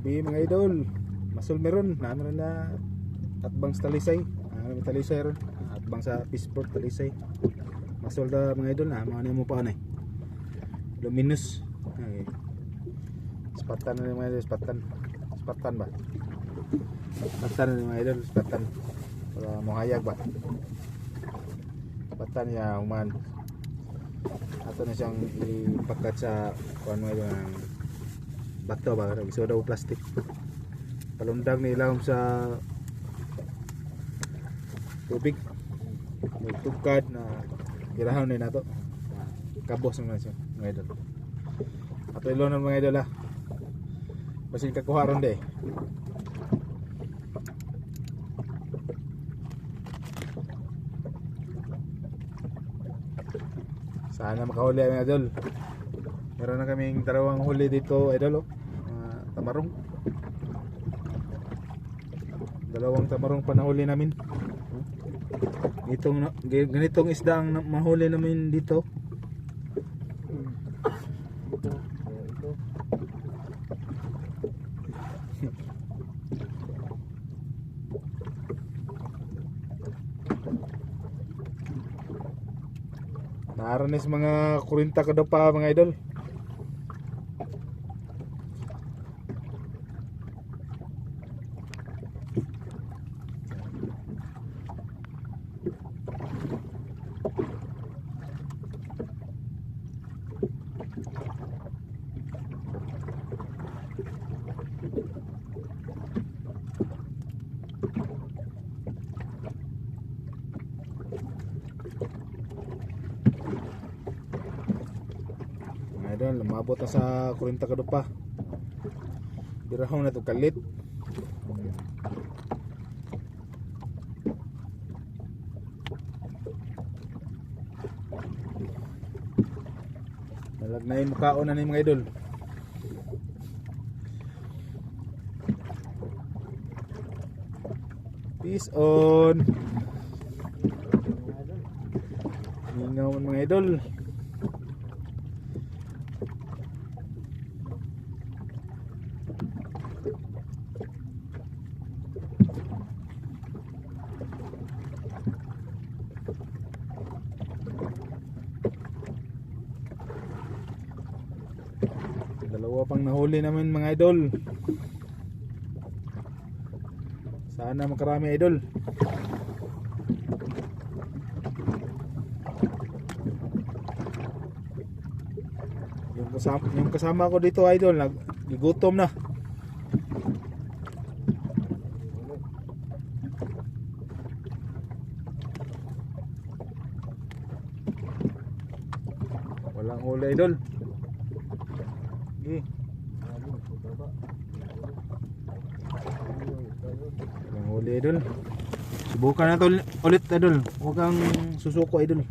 Gabi mga idol. Masol meron. Naano na atbang sa talisay. Ano may talisay ron. Atbang sa Peaceport talisay. Masol da mga idol na. Mga mo pa kanay. Luminous. Ay. Spatan na mga idol. Spatan. Spatan ba? Spatan na mga idol. Spatan. Para mohayag ba? Spatan ya human. Ato na siyang ipakat sa kuan mga idol ng bato ba? Iso daw plastic. Palundag ni ilawom sa tubig. May tugkad na irahon ni nato kabos naman siya mga idol. Ato ilonon mga idol ha basin kakuha ron de. Sana makahuli mga idol meron na kaming dalawang huli dito idol oh. Mga tamarong. Dalawang tamarong pa nahuli namin. Itong ganitong isda ang mahuli namin dito. Naaranis mga kurinta ka daw pa mga idol idol lumabot na sa kurinta ka daw pa birahon na to kalit Nalag na yung mukhaon na ni mga idol Peace on. Mingaw mga idol Dalawa pang nahuli namin mga idol Sana makarami idol Yung kasama, yung kasama ko dito idol, nag gigutom na. Walang huli idol. Ayun. Walang huli idol. Subukan na to ulit idol. Huwag kang susuko idol.